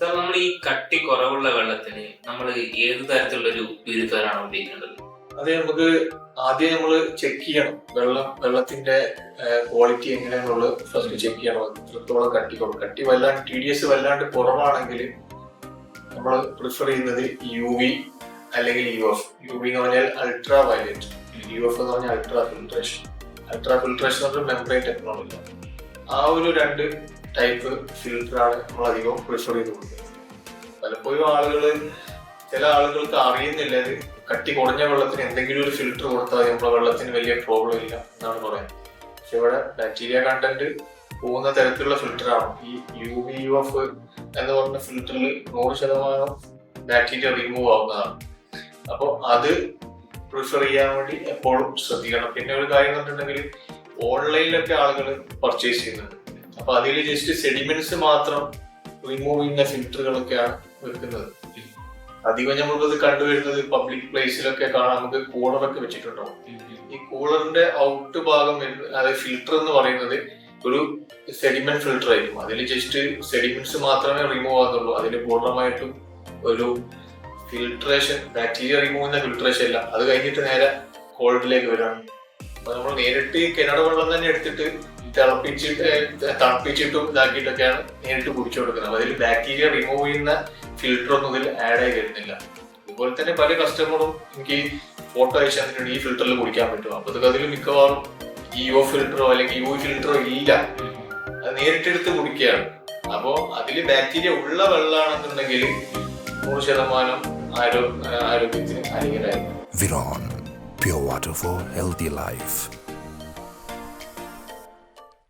Sir നമ്മൾ ഈ കട്ടി കുറവുള്ള വെള്ളത്തിന് നമ്മൾ ഏത് തരത്തിലുള്ള ഒരു പ്യൂരിഫയറാണ് ഉപയോഗിക്കേണ്ടത് അത് നമുക്ക് ആദ്യം നമ്മൾ ചെക്ക് ചെയ്യണം. വെള്ളം വെള്ളത്തിന്റെ ക്വാളിറ്റി എങ്ങനെയാണുള്ളത് ഫസ്റ്റ് ചെക്ക് ചെയ്യണം. എത്രത്തോളം കട്ടി കുറവ്. കട്ടി വല്ലാണ്ട് ടി ഡി എസ് വല്ലാണ്ട് കുറവാണെങ്കിൽ നമ്മൾ പ്രിഫർ ചെയ്യുന്നത് യു വി അല്ലെങ്കിൽ യു എഫ് യു വി എന്ന് പറഞ്ഞാൽ അൾട്രാ വയലറ്റ് യു എഫ് എന്ന് പറഞ്ഞാൽ അൾട്രാ ഫിൽട്രേഷൻ അൾട്രാ ഫിൽട്രേഷൻ എന്ന് പറഞ്ഞാൽ മെമ്പറൈൻ ടെക്നോളജി ആ ഒരു രണ്ട് ടൈപ്പ് ഫിൽറ്ററാണ് നമ്മൾ അധികവും പ്രിഫർ ചെയ്ത് കൊടുക്കുന്നത് പലപ്പോഴും ആളുകൾ ചില ആളുകൾക്ക് അറിയുന്നില്ല ഇത്. കട്ടി കുറഞ്ഞ വെള്ളത്തിന് എന്തെങ്കിലും ഒരു ഫിൽറ്റർ കൊടുത്താൽ നമ്മുടെ വെള്ളത്തിന് വലിയ പ്രോബ്ലം ഇല്ല എന്നാണ് പറയുന്നത്. പക്ഷെ ഇവിടെ ബാക്ടീരിയ കണ്ടന്റ് പോകുന്ന തരത്തിലുള്ള ഫിൽറ്ററാണ് ഈ യു വി യു എഫ് എന്ന് പറഞ്ഞ ഫിൽറ്ററിൽ നൂറ് ശതമാനം ബാക്ടീരിയ റിമൂവ് ആവുന്നതാണ്. അപ്പോൾ അത് പ്രിഫർ ചെയ്യാൻ വേണ്ടി എപ്പോഴും ശ്രദ്ധിക്കണം. പിന്നെ ഒരു കാര്യം പറഞ്ഞിട്ടുണ്ടെങ്കിൽ ഓൺലൈനിലൊക്കെ ആളുകൾ പർച്ചേസ് ചെയ്യുന്നുണ്ട്. അപ്പൊ അതിൽ ജസ്റ്റ് സെഡിമെന്റ്സ് മാത്രം റിമൂവ് ചെയ്യുന്ന ഫിൽറ്ററുകളൊക്കെയാണ് വെക്കുന്നത്. അധികം നമ്മളിത് കണ്ടുവരുന്നത് പബ്ലിക് പ്ലേസിലൊക്കെ കാണാൻ നമുക്ക് കൂളറൊക്കെ വെച്ചിട്ടുണ്ടാവും ഈ കൂളറിന്റെ ഔട്ട് ഭാഗം അതായത് ഫിൽറ്റർ എന്ന് പറയുന്നത് ഒരു സെഡിമെന്റ് ഫിൽറ്റർ ആയിരിക്കും. അതിൽ ജസ്റ്റ് സെഡിമെന്റ്സ് മാത്രമേ റിമൂവ് ആകുന്നുള്ളൂ അതിന് പൂർണമായിട്ടും ഒരു ഫിൽട്രേഷൻ ബാക്ടീരിയ റിമൂവ് ചെയ്യുന്ന ഫിൽട്രേഷൻ അല്ല. അത് കഴിഞ്ഞിട്ട് നേരെ കോൾഡിലേക്ക് വരാണ് അപ്പൊ നമ്മൾ നേരിട്ട് കിണർ വെള്ളം തന്നെ എടുത്തിട്ട് തിളപ്പിച്ചിട്ട് തിളപ്പിച്ചിട്ടും ഇതാക്കിയിട്ടൊക്കെയാണ് നേരിട്ട് കുടിച്ചു കൊടുക്കുന്നത്. അതിൽ ബാക്ടീരിയ റിമൂവ് ചെയ്യുന്ന ഫിൽറ്റർ ഒന്നും ഇതിൽ ആഡ് ആയി വരുന്നില്ല. അതുപോലെ തന്നെ പല കസ്റ്റമറും എനിക്ക് ഫോട്ടോ അയച്ചു ഈ ഫിൽറ്ററിൽ കുടിക്കാൻ പറ്റും. അപ്പൊ ഇതൊക്കെ അതിൽ മിക്കവാറും ഇഒ ഫിൽറ്ററോ അല്ലെങ്കിൽ യു ഫിൽറ്ററോ ഇല്ല. അത് നേരിട്ടെടുത്ത് കുടിക്കുകയാണ്. അപ്പോ അതിൽ ബാക്ടീരിയ ഉള്ള വെള്ളമാണെന്നുണ്ടെങ്കിൽ നൂറ് ശതമാനം ആരോ ആരോഗ്യത്തിന് അനുകരായിരുന്നു Viron, pure water for healthy life.